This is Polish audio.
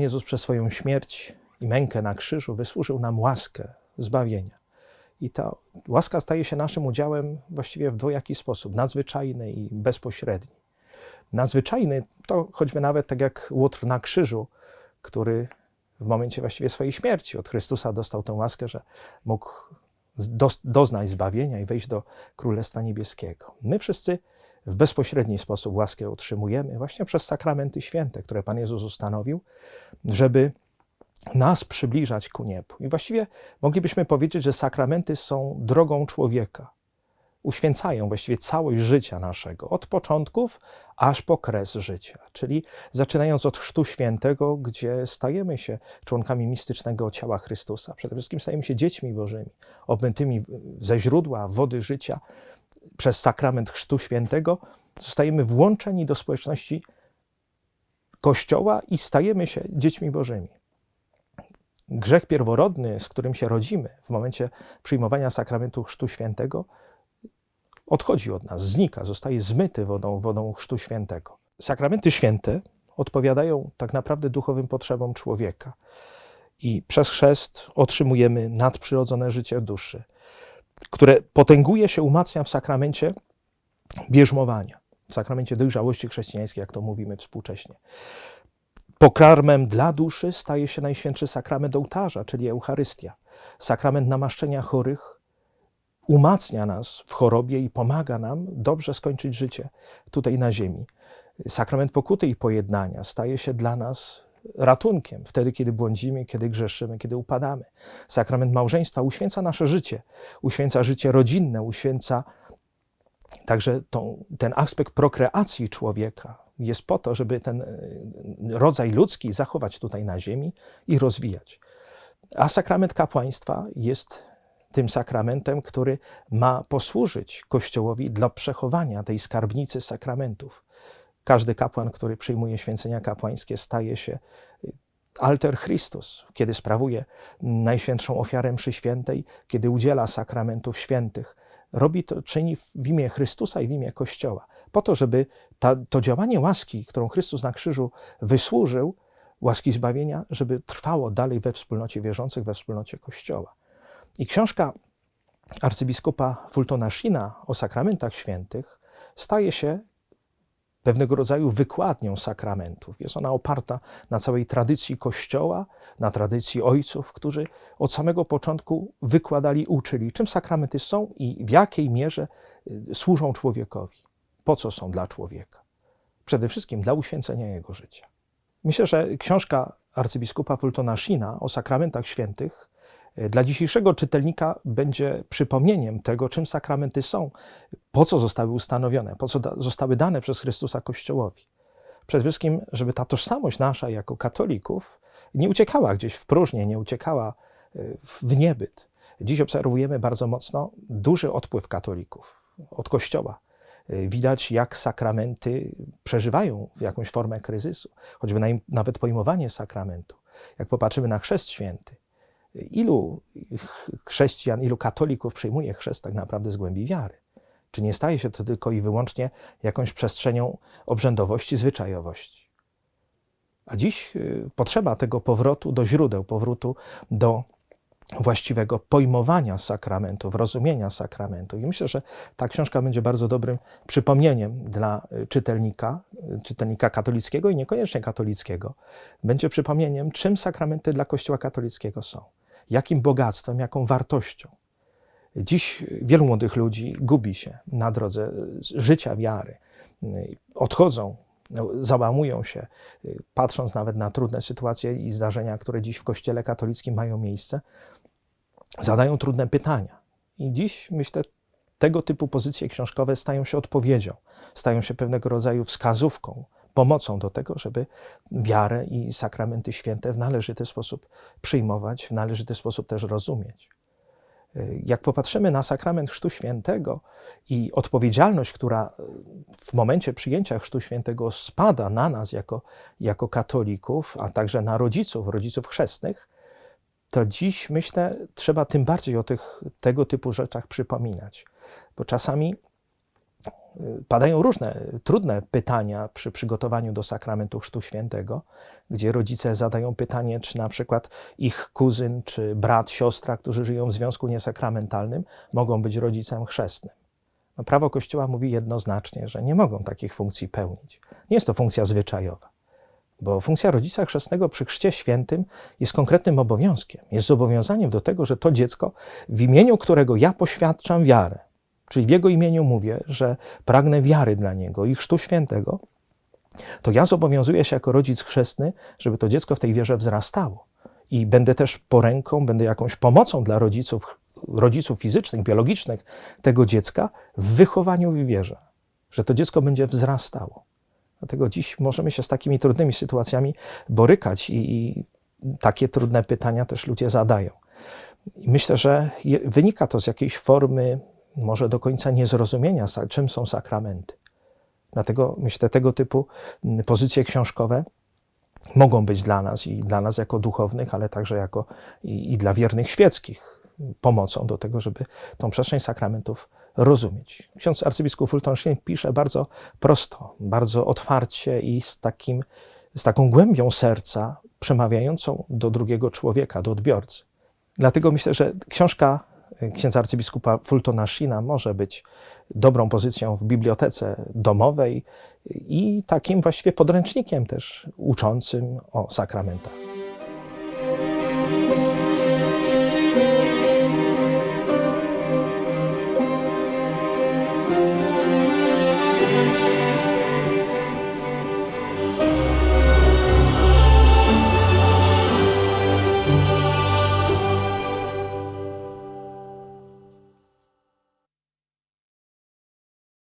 Jezus przez swoją śmierć i mękę na krzyżu wysłużył nam łaskę zbawienia. I ta łaska staje się naszym udziałem właściwie w dwojaki sposób nadzwyczajny i bezpośredni. Nadzwyczajny to choćby nawet tak jak Łotr na krzyżu, który w momencie właściwie swojej śmierci od Chrystusa dostał tę łaskę, że mógł doznać zbawienia i wejść do Królestwa Niebieskiego. My wszyscy w bezpośredni sposób łaskę otrzymujemy właśnie przez sakramenty święte, które Pan Jezus ustanowił, żeby nas przybliżać ku niebu. I właściwie moglibyśmy powiedzieć, że sakramenty są drogą człowieka. Uświęcają właściwie całość życia naszego, od początków aż po kres życia. Czyli zaczynając od Chrztu Świętego, gdzie stajemy się członkami mistycznego ciała Chrystusa. Przede wszystkim stajemy się dziećmi Bożymi, obmytymi ze źródła wody życia przez sakrament Chrztu Świętego. Zostajemy włączeni do społeczności Kościoła i stajemy się dziećmi Bożymi grzech pierworodny, z którym się rodzimy w momencie przyjmowania sakramentu Chrztu Świętego, odchodzi od nas, znika, zostaje zmyty wodą, wodą Chrztu Świętego. Sakramenty święte odpowiadają tak naprawdę duchowym potrzebom człowieka. I przez chrzest otrzymujemy nadprzyrodzone życie duszy, które potęguje się, umacnia w sakramencie bierzmowania, w sakramencie dojrzałości chrześcijańskiej, jak to mówimy współcześnie. Pokarmem dla duszy staje się Najświętszy Sakrament ołtarza, czyli Eucharystia. Sakrament namaszczenia chorych umacnia nas w chorobie i pomaga nam dobrze skończyć życie tutaj na ziemi. Sakrament pokuty i pojednania staje się dla nas ratunkiem wtedy, kiedy błądzimy, kiedy grzeszymy, kiedy upadamy. Sakrament małżeństwa uświęca nasze życie, uświęca życie rodzinne, uświęca także tą, ten aspekt prokreacji człowieka, jest po to, żeby ten e, rodzaj ludzki zachować tutaj na ziemi i rozwijać. A sakrament kapłaństwa jest tym sakramentem, który ma posłużyć Kościołowi dla przechowania tej skarbnicy sakramentów. Każdy kapłan, który przyjmuje święcenia kapłańskie, staje się e, alter Christus, kiedy sprawuje najświętszą ofiarę przy świętej, kiedy udziela sakramentów świętych. Robi to, czyni w imię Chrystusa i w imię Kościoła po to, żeby ta, to działanie łaski, którą Chrystus na krzyżu wysłużył, łaski zbawienia, żeby trwało dalej we wspólnocie wierzących, we wspólnocie Kościoła. I książka arcybiskupa Fultona Shina o sakramentach świętych staje się pewnego rodzaju wykładnią sakramentów. Jest ona oparta na całej tradycji Kościoła, na tradycji ojców, którzy od samego początku wykładali, uczyli, czym sakramenty są i w jakiej mierze y, służą człowiekowi po co są dla człowieka. Przede wszystkim dla uświęcenia jego życia. Myślę, że książka arcybiskupa Fultona Shina o sakramentach świętych dla dzisiejszego czytelnika będzie przypomnieniem tego, czym sakramenty są, po co zostały ustanowione, po co da zostały dane przez Chrystusa Kościołowi. Przede wszystkim, żeby ta tożsamość nasza jako katolików nie uciekała gdzieś w próżnię, nie uciekała e, w niebyt. Dziś obserwujemy bardzo mocno duży odpływ katolików od Kościoła Y, widać, jak sakramenty przeżywają jakąś formę kryzysu, choćby na, nawet pojmowanie sakramentu. Jak popatrzymy na chrzest święty, ilu chrześcijan, ilu katolików przyjmuje chrzest tak naprawdę z głębi wiary? Czy nie staje się to tylko i wyłącznie jakąś przestrzenią obrzędowości, zwyczajowości? A dziś y, potrzeba tego powrotu do źródeł, powrotu do właściwego pojmowania sakramentów, rozumienia sakramentu. I myślę, że ta książka będzie bardzo dobrym przypomnieniem dla y, czytelnika, y, czytelnika katolickiego i niekoniecznie katolickiego. Będzie przypomnieniem, czym sakramenty dla Kościoła katolickiego są, jakim bogactwem, jaką wartością. Dziś wielu młodych ludzi gubi się na drodze życia wiary. Odchodzą załamują się, patrząc nawet na trudne sytuacje i zdarzenia, które dziś w Kościele katolickim mają miejsce, zadają trudne pytania. I dziś myślę, tego typu pozycje książkowe stają się odpowiedzią, stają się pewnego rodzaju wskazówką, pomocą do tego, żeby wiarę i sakramenty święte w należyty sposób przyjmować, w należyty sposób też rozumieć. Jak popatrzymy na sakrament Chrztu Świętego i odpowiedzialność, która w momencie przyjęcia Chrztu Świętego spada na nas jako, jako katolików, a także na rodziców, rodziców chrzestnych, to dziś myślę, trzeba tym bardziej o tych, tego typu rzeczach przypominać, bo czasami y, padają różne trudne pytania przy przygotowaniu do sakramentu Chrztu Świętego, gdzie rodzice zadają pytanie, czy na przykład ich kuzyn, czy brat, siostra, którzy żyją w związku niesakramentalnym, mogą być rodzicem chrzestnym. No, prawo Kościoła mówi jednoznacznie, że nie mogą takich funkcji pełnić. Nie jest to funkcja zwyczajowa, bo funkcja rodzica chrzestnego przy Chrzcie Świętym jest konkretnym obowiązkiem. Jest zobowiązaniem do tego, że to dziecko, w imieniu którego ja poświadczam wiarę, czyli w jego imieniu mówię, że pragnę wiary dla niego i Chrztu Świętego, to ja zobowiązuję się jako rodzic chrzestny, żeby to dziecko w tej wierze wzrastało. I będę też poręką, będę jakąś pomocą dla rodziców, rodziców fizycznych, biologicznych tego dziecka w wychowaniu w wierze, że to dziecko będzie wzrastało. Dlatego dziś możemy się z takimi trudnymi sytuacjami borykać i, i takie trudne pytania też ludzie zadają. I myślę, że wynika to z jakiejś formy, może do końca niezrozumienia, czym są sakramenty. Dlatego myślę, tego typu mm, pozycje książkowe mogą być dla nas i dla nas jako duchownych, ale także jako i, i dla wiernych świeckich pomocą do tego, żeby tą przestrzeń sakramentów rozumieć. Ksiądz arcybiskup Fulton Sheen pisze bardzo prosto, bardzo otwarcie i z, takim, z taką głębią serca przemawiającą do drugiego człowieka, do odbiorcy. Dlatego myślę, że książka księdza arcybiskupa Fultona Sheena może być dobrą pozycją w bibliotece domowej i takim właściwie podręcznikiem też uczącym o sakramentach.